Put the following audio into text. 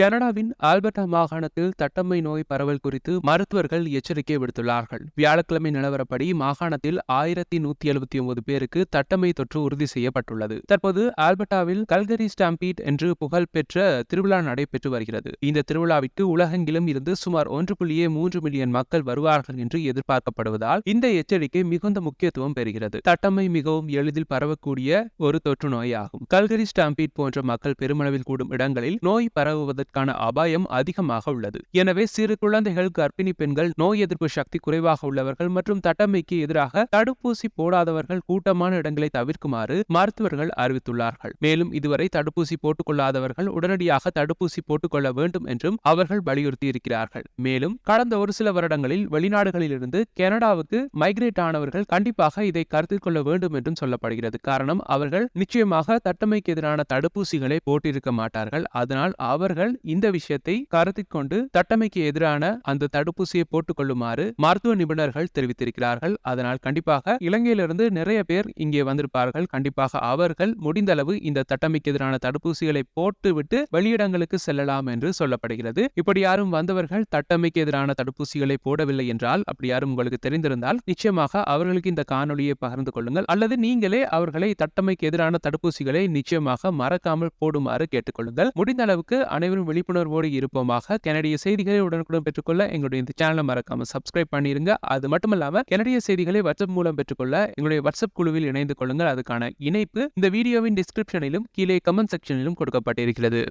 கனடாவின் ஆல்பர்டா மாகாணத்தில் தட்டம்மை நோய் பரவல் குறித்து மருத்துவர்கள் எச்சரிக்கை விடுத்துள்ளார்கள். வியாழக்கிழமை நிலவரப்படி மாகாணத்தில் ஆயிரத்தி நூத்தி எழுபத்தி ஒன்பது பேருக்கு தட்டம்மை தொற்று உறுதி செய்யப்பட்டுள்ளது. தற்போது ஆல்பர்டாவில் கல்கரி ஸ்டாம்பீட் என்று புகழ்பெற்ற திருவிழா நடைபெற்று வருகிறது. இந்த திருவிழாவிற்கு உலகெங்கிலும் இருந்து சுமார் ஒன்று புள்ளியே மூன்று மில்லியன் மக்கள் வருவார்கள் என்று எதிர்பார்க்கப்படுவதால் இந்த எச்சரிக்கை மிகுந்த முக்கியத்துவம் பெறுகிறது. தட்டம்மை மிகவும் எளிதில் பரவக்கூடிய ஒரு தொற்று நோயாகும். கல்கரி ஸ்டாம்பீட் போன்ற மக்கள் பெருமளவில் கூடும் இடங்களில் நோய் பரவுவது பரவுவதற்கான அபாயம் அதிகமாக உள்ளது. எனவே சிறு குழந்தைகள் கர்ப்பிணி பெண்கள் நோய் எதிர்ப்பு சக்தி குறைவாக உள்ளவர்கள் மற்றும் தட்டமைக்கு எதிராக தடுப்பூசி போடாதவர்கள் கூட்டமான இடங்களை தவிர்க்குமாறு மருத்துவர்கள் அறிவித்துள்ளார்கள். மேலும் இதுவரை தடுப்பூசி போட்டுக் கொள்ளாதவர்கள் உடனடியாக தடுப்பூசி போட்டுக்கொள்ள வேண்டும் என்றும் அவர்கள் வலியுறுத்தியிருக்கிறார்கள். மேலும் கடந்த ஒரு சில வருடங்களில் வெளிநாடுகளிலிருந்து கனடாவுக்கு மைக்ரேட் ஆனவர்கள் கண்டிப்பாக இதை கருத்தில் கொள்ள வேண்டும் என்றும் சொல்லப்படுகிறது. காரணம் அவர்கள் நிச்சயமாக தட்டமைக்கு எதிரான தடுப்பூசிகளை போட்டிருக்க மாட்டார்கள். அதனால் அவர்கள் இந்த விஷயத்தை கருத்தில் கொண்டு தட்டமைக்கு எதிரான அந்த தடுப்பூசியை போட்டுக் கொள்ளுமாறு மருத்துவ நிபுணர்கள் தெரிவித்திருக்கிறார்கள். அதனால் கண்டிப்பாக இலங்கையிலிருந்து நிறைய பேர் இங்கே வந்திருப்பார்கள். கண்டிப்பாக அவர்கள் முடிந்தளவு இந்த தட்டமைக்கு எதிரான தடுப்பூசிகளை போட்டுவிட்டு வெளியிடங்களுக்கு செல்லலாம் என்று சொல்லப்படுகிறது. இப்படி யாரும் வந்தவர்கள் தட்டமைக்கு எதிரான தடுப்பூசிகளை போடவில்லை என்றால் அப்படி யாரும் உங்களுக்கு தெரிந்திருந்தால் நிச்சயமாக அவர்களுக்கு இந்த காணொலியை பகிர்ந்து கொள்ளுங்கள். அல்லது நீங்களே அவர்களை தட்டமைக்கு எதிரான தடுப்பூசிகளை நிச்சயமாக மறக்காமல் போடுமாறு கேட்டுக்கொள்ளுங்கள் முடிந்த அளவுக்கு அனைவரும் விழிப்புணர்வோடு இருப்போமாக. கனடிய செய்திகளை உடனுக்குடன் பெற்றுக்கொள்ள எங்களுடைய இந்த சேனலை மறக்காம சப்ஸ்கிரைப் பண்ணிருங்க. அது மட்டும் இல்லாம கனடிய செய்திகளை வாட்ஸ்அப் மூலம் பெற்றுக்கொள்ள எங்களுடைய வாட்ஸ்அப் குழுவில் இணைந்து கொள்ளுங்கள். அதுக்கான இணைப்பு இந்த வீடியோவின் டிஸ்கிரிப்ஷனிலும் கீழே கமெண்ட் செக்ஷனிலும் கொடுக்கப்பட்டிருக்கிறது.